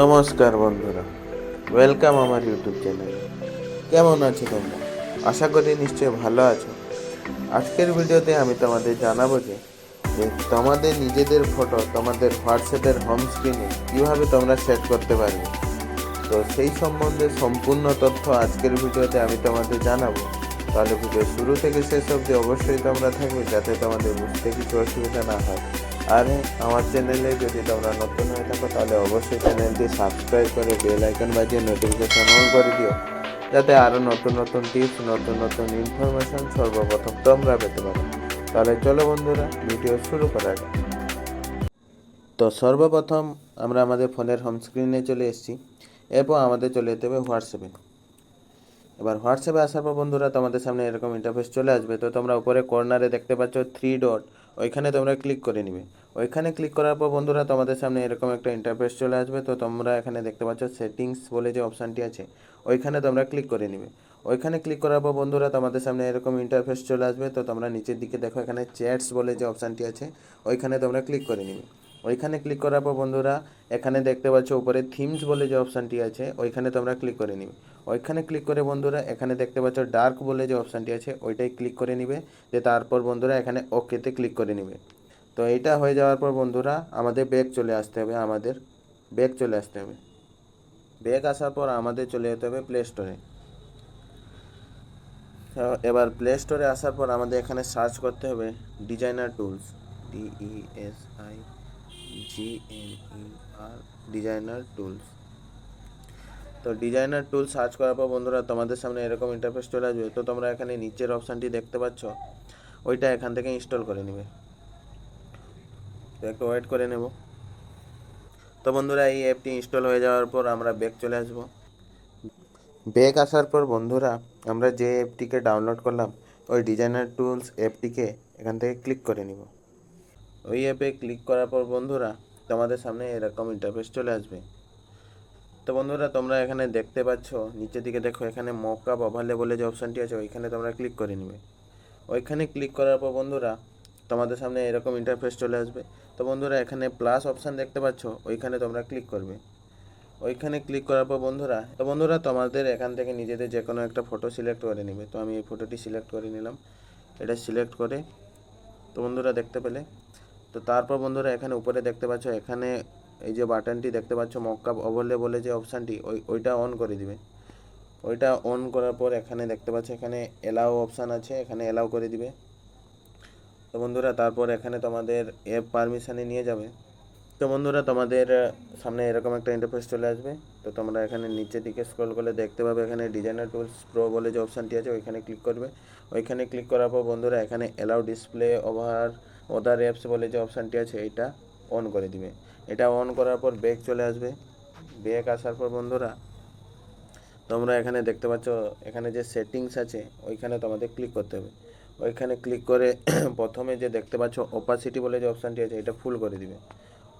নমস্কার বন্ধুরা ওয়েলকাম আমার ইউটিউব চ্যানেলে কেমন আছো তোমরা? আশা করি নিশ্চয়ই ভালো আছো। আজকের ভিডিওতে আমি তোমাদের জানাব যে তোমাদের নিজেদের ফটো তোমাদের হোয়াটসঅ্যাপের হোম স্ক্রিনে কীভাবে তোমরা সেট করতে পারবে। তো সেই সম্বন্ধে সম্পূর্ণ তথ্য আজকের ভিডিওতে আমি তোমাদের জানাব। তাহলে ভিডিও শুরু থেকে শেষ অবধি অবশ্যই তোমরা থাকবে যাতে তোমাদের বুঝতে কিছু অসুবিধা না হয়। আর হ্যাঁ, আমার চ্যানেলে যদি তোমরা নতুন হয়ে থাকো তাহলে অবশ্যই চ্যানেলটি সাবস্ক্রাইব করে বেল আইকন বাজিয়ে নোটিফিকেশন অন করে দিও। যাতে আরও নতুন নতুন টিপস নতুন নতুন ইনফরমেশন সর্বপ্রথম তোমরা পেতে পারো। তাহলে চলো বন্ধুরা ভিডিও শুরু করা যাক। তো সর্বপ্রথম আমরা আমাদের ফোনের হোম স্ক্রিনে চলে এসেছি। এরপর আমাদের চলে যেতে হবে হোয়াটসঅ্যাপে এবার হোয়াটসঅ্যাপে আসার পর বন্ধুরা তোমাদের সামনে এরকম ইন্টারফেস চলে আসবে। তো তোমরা উপরে কর্নারে দেখতে পাচ্ছ থ্রি ডট ওইখানে তোমরা ক্লিক করে নিবে। ওইখানে ক্লিক করার পর বন্ধুরা তোমাদের সামনে এরকম একটা ইন্টারফেস চলে আসবে। তো তোমরা এখানে দেখতে পাচ্ছ সেটিংস বলে যে অপশানটি আছে, ওইখানে তোমরা ক্লিক করে নিবে। ওইখানে ক্লিক করার পর বন্ধুরা তোমাদের সামনে এরকম ইন্টারফেস চলে আসবে। তো তোমরা নিচের দিকে দেখো এখানে চ্যাটস বলে যে অপশানটি আছে, ওইখানে তোমরা ক্লিক করে নিবে। ওইখানে ক্লিক করার পর বন্ধুরা এখানে দেখতে পাচ্ছ উপরে থিমস বলে যে অপশানটি আছে, ওইখানে তোমরা ক্লিক করে নিবে। ওইখানে ক্লিক করে বন্ধুরা, এখানে দেখতে পাচ্ছ ডার্ক বলে যে অপশানটি আছে, ওইটাই ক্লিক করে নিবে যে তারপর বন্ধুরা এখানে ওকেতে ক্লিক করে নিবে। তো এইটা হয়ে যাওয়ার পর বন্ধুরা, আমাদের ব্যাগ চলে আসতে হবে, আমাদের ব্যাগ চলে আসতে হবে। ব্যাগ আসার পর আমাদের চলে যেতে হবে প্লে স্টোরে এবার প্লে স্টোরে আসার পর আমাদের এখানে সার্চ করতে হবে designer tools D E S I G N E R designer tools তো ডিজাইনার টুল সার্চ করার পর বন্ধুরা, তোমাদের সামনে এরকম ইন্টারফেস চলে আসবে। তো তোমরা এখানে নিচের অপশানটি দেখতে পাচ্ছ। ওইটা এখান থেকে ইনস্টল করে নেবে। তো একটু ওয়েট করে নেব। তো বন্ধুরা, এই অ্যাপটি ইনস্টল হয়ে যাওয়ার পর আমরা ব্যাক চলে আসব। ব্যাক আসার পর বন্ধুরা, আমরা যে অ্যাপটিকে ডাউনলোড করলাম, ওই ডিজাইনার টুলস অ্যাপটিকে এখান থেকে ক্লিক করে নিব। ওই অ্যাপে ক্লিক করার পর বন্ধুরা, তোমাদের সামনে এরকম ইন্টারফেস চলে আসবে। তো বন্ধুরা, তোমরা এখানে দেখতে পাচ্ছ, নিচের দিকে দেখো, এখানে মকআপ ওভারলে বলে যে অপশানটি আছে, ওইখানে তোমরা ক্লিক করে নিবে। ওইখানে ক্লিক করার পর বন্ধুরা, তোমাদের সামনে এরকম ইন্টারফেস চলে আসবে। তো বন্ধুরা, এখানে প্লাস অপশান দেখতে পাচ্ছ, ওইখানে তোমরা ক্লিক করবে। ওইখানে ক্লিক করার পর বন্ধুরা, তো বন্ধুরা, তোমাদের এখান থেকে নিজেদের যে কোনো একটা ফটো সিলেক্ট করে নেবে। তো আমি এই ফটোটি সিলেক্ট করে নিলাম। এটা সিলেক্ট করে, তো বন্ধুরা দেখতে পেলে। তো তারপর বন্ধুরা, এখানে উপরে দেখতে পাচ্ছ, এখানে এই যে বাটনটি দেখতে পাচ্ছ মকআপ ওভারলে বলে যে অপশানটি, ওই ওইটা অন করে দিবে। ওইটা অন করার পর এখানে দেখতে পাচ্ছ, এখানে এলাও অপশান আছে, এখানে এলাও করে দিবে। তো বন্ধুরা, তারপর এখানে তোমাদের অ্যাপ পারমিশানে নিয়ে যাবে। তো বন্ধুরা, তোমাদের সামনে এরকম একটা ইন্টারফেস চলে আসবে। তো তোমরা এখানে নিচের দিকে স্ক্রল করলে দেখতে পাবে, এখানে ডিজাইনার টুলস প্রো বলে যে অপশানটি আছে, ওইখানে ক্লিক করবে। ওইখানে ক্লিক করার পর বন্ধুরা, এখানে allow display over other apps বলে যে অপশানটি আছে, এইটা অন করে দিবে। এটা অন করার পর ব্যাক চলে আসবে। ব্যাক আসার পর বন্ধুরা, তোমরা এখানে দেখতে পাচ্ছ, এখানে যে সেটিংস আছে, ওইখানে তোমাদের ক্লিক করতে হবে। ওইখানে ক্লিক করে প্রথমে যে দেখতে পাচ্ছ ওপাসিটি বলে যে অপশানটি আছে, এটা ফুল করে দিবে।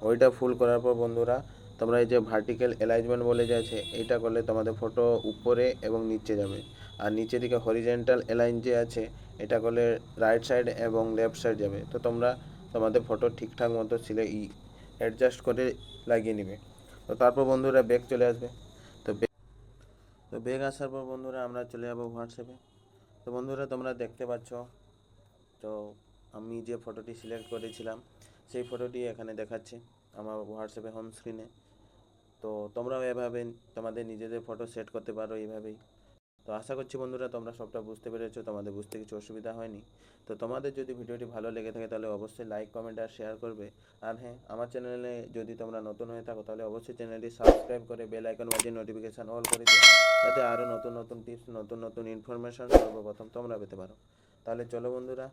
ওইটা ফুল করার পর বন্ধুরা, তোমরা এই যে ভার্টিক্যাল অ্যালাইনমেন্ট বলে যে আছে এইটা করলে তোমাদের ফটো উপরে এবং নিচে যাবে। আর নিচে দিকে হরিজেন্টাল অ্যালাইন যে আছে, এটা করলে রাইট সাইড এবং লেফট সাইড যাবে। তো তোমরা তোমাদের ফটো ঠিকঠাক মতো সিলে ই অ্যাডজাস্ট করে লাগিয়ে নেবে। তো তারপর বন্ধুরা ব্যাগ চলে আসবে। তো তো ব্যাগ আসার পর বন্ধুরা আমরা চলে যাব হোয়াটসঅ্যাপে। তো বন্ধুরা তোমরা দেখতে পাচ্ছ, তো আমি যে ফটোটি সিলেক্ট করেছিলাম, সেই ফটোটি এখানে দেখাচ্ছে আমার হোয়াটসঅ্যাপে হোম স্ক্রিনে তো তোমরাও এভাবে তোমাদের নিজেদের ফটো সেট করতে পারো এইভাবেই তো আশা করছি বন্ধুরা তোমরা সবটা বুঝতে পেরেছ, তোমাদের বুঝতে কিছু অসুবিধা হয়নি। তো তোমাদের যদি ভিডিওটি ভালো লেগে থাকে তাহলে অবশ্যই লাইক কমেন্ট আর শেয়ার করবে। আর হ্যাঁ আমার চ্যানেলে যদি তোমরা নতুন হয়ে থাকো তাহলে অবশ্যই চ্যানেলটি সাবস্ক্রাইব করে বেল আইকন বাজিয়ে নোটিফিকেশান অল করে দিও, যাতে আরও নতুন নতুন টিপস নতুন নতুন ইনফরমেশন সর্বপ্রথম তোমরা পেতে পারো। তাহলে চলো বন্ধুরা,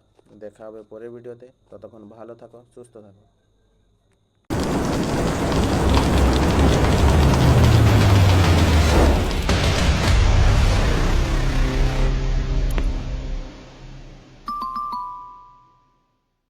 দেখা হবে পরের ভিডিওতে, ততক্ষণ ভালো থাকো, সুস্থ থাকো।